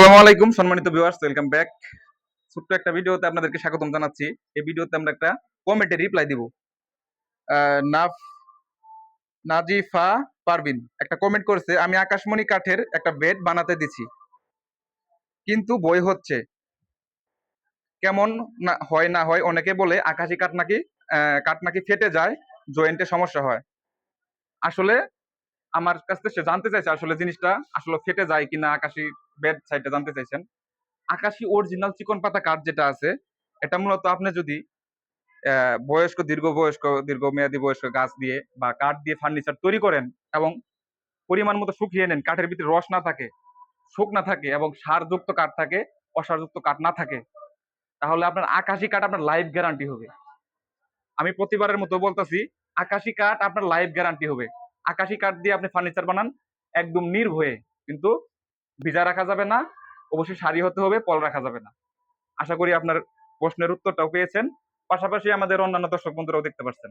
আসসালামু আলাইকুম, সম্মানিত ভিউয়ার্স ওয়েলকাম ব্যাক ছোট্ট একটা ভিডিওতে আপনাদেরকে জানাচ্ছি। এই ভিডিওতে আমরা একটা কমেন্টে রিপ্লাই দিব। নাফ, নাজিফা একটা কমেন্ট আমি আকাশমণি কাঠের একটা বেড বানাতে দিছি, কিন্তু বই হচ্ছে। কেমন না হয় না হয় অনেকে বলে আকাশি কাঠ নাকি কাঠ নাকি ফেটে যায় জয়েন্টে সমস্যা হয়। আসলে আমার কাছ থেকে জানতে চাইছে আসলে জিনিসটা, আসলে ফেটে যায় কিনা, আকাশি বেড সাইডটা জানতে চাইছেন। আকাশি অরিজিনাল চিকন পাতা কাঠ যেটা আছে, এটা মূলত আপনি যদি বয়স্ক দীর্ঘ বয়স্ক দীর্ঘমেয়াদী বয়স্ক গাছ দিয়ে বা কাঠ দিয়ে ফার্নিচার তৈরি করেন এবং পরিমাণ মতো শুকিয়ে নেন, কাঠের ভিতরে রস না থাকে, শুক না থাকে এবং সারযুক্ত কাঠ থাকে, অসারযুক্ত কাঠ না থাকে, তাহলে আপনার আকাশি কাঠ আপনার লাইফ গ্যারান্টি হবে। আমি প্রতিবারের মতো বলতেছি, আকাশি কাঠ আপনার লাইফ গ্যারান্টি হবে। আকাশি কাঠ দিয়ে আপনি ফার্নিচার বানান, একদম নির্ভয়ে কিন্তু ভিজা রাখা যাবে না, অবশ্যই সারি হতে হবে, পল রাখা যাবে না। আশা করি আপনার প্রশ্নের উত্তরটাও পেয়েছেন। পাশাপাশি আমাদের অন্যান্য দর্শক বন্ধুরাও দেখতে পাচ্ছেন।